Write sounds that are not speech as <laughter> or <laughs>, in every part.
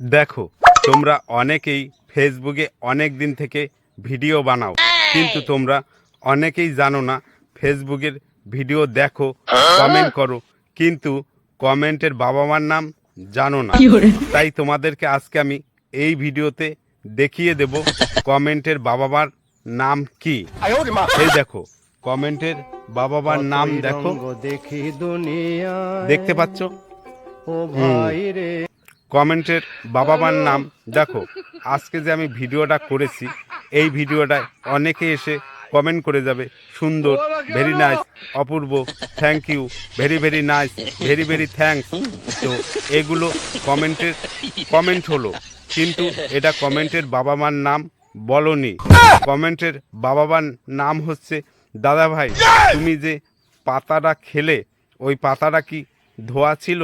দেখো তোমরা অনেকেই ফেসবুকে অনেক দিন থেকে ভিডিও বানাও কিন্তু তোমরা অনেকেই জানো না ফেসবুকের ভিডিও দেখো কমেন্ট করো কিন্তু কমেন্টের বাবা মার নাম জানো না। তাই তোমাদেরকে আজকে আমি এই ভিডিওতে দেখিয়ে দেব কমেন্টের বাবা মার নাম কি। এই দেখো কমেন্টের বাবা মার নাম দেখো। দেখি দুনিয়া দেখতে পাচ্ছ? ও ভাই রে। কমেন্টের বাবা মার নাম। দেখো আজকে যে আমি ভিডিওটা করেছি এই ভিডিওটায় অনেকে এসে কমেন্ট করে যাবে সুন্দর very nice Apurba thank you very very nice very very thanks তো এগুলো কমেন্টের কমেন্ট হলো কিন্তু এটা কমেন্টের বাবা মার নাম বলনি। কমেন্টের বাবা মার নাম হচ্ছে দাদা ভাই তুমি যে পাতাটা খেলে ওই পাতাটা কি ধোয়া ছিল?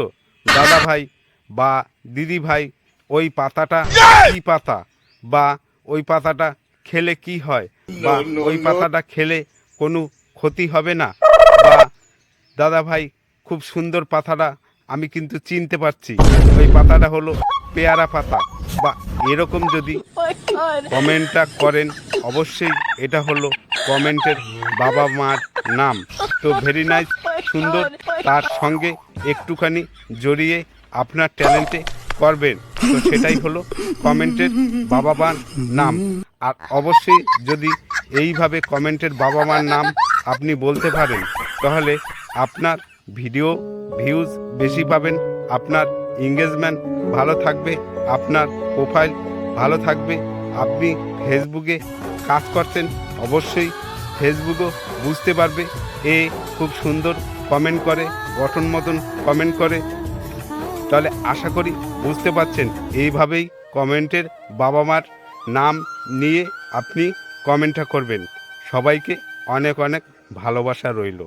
দাদা ভাই বা দিদি ভাই ওই পাতাটা কি পাতা? বা ওই পাতাটা খেলে কি হয়? বা ওই পাতাটা খেলে কোনো ক্ষতি হবে না? <laughs> বা দাদা ভাই খুব সুন্দর পাতাটা আমি কিন্তু চিনতে পারছি। ওই পাতাটা হলো পেয়ারা পাতা। বা এরকম যদি কমেন্টটা করেন অবশ্যই এটা হলো কমেন্টের বাবা মার নাম। তো ভেরি নাইস সুন্দর তার সঙ্গে একটুখানি জড়িয়ে আপনার ট্যালেন্টে করবেন তো সেটাই হলো কমেন্টের বাবা মার নাম। আর অবশ্যই যদি এইভাবে কমেন্টের বাবা মার নাম আপনি বলতে পারেন, তাহলে আপনার ভিডিও ভিউজ বেশি পাবেন, আপনার এঙ্গেজমেন্ট ভালো থাকবে, আপনার প্রোফাইল ভালো থাকবে। আপনি ফেসবুকে কাজ করতেন অবশ্যই ফেসবুকও বুঝতে পারবে। এ খুব সুন্দর কমেন্ট করে গঠন মতন কমেন্ট করে। তাহলে আশা করি বুঝতে পারছেন। এইভাবেই কমেন্টের বাবা মার নাম নিয়ে আপনি কমেন্টটা করবেন। সবাইকে অনেক অনেক ভালোবাসা রইল।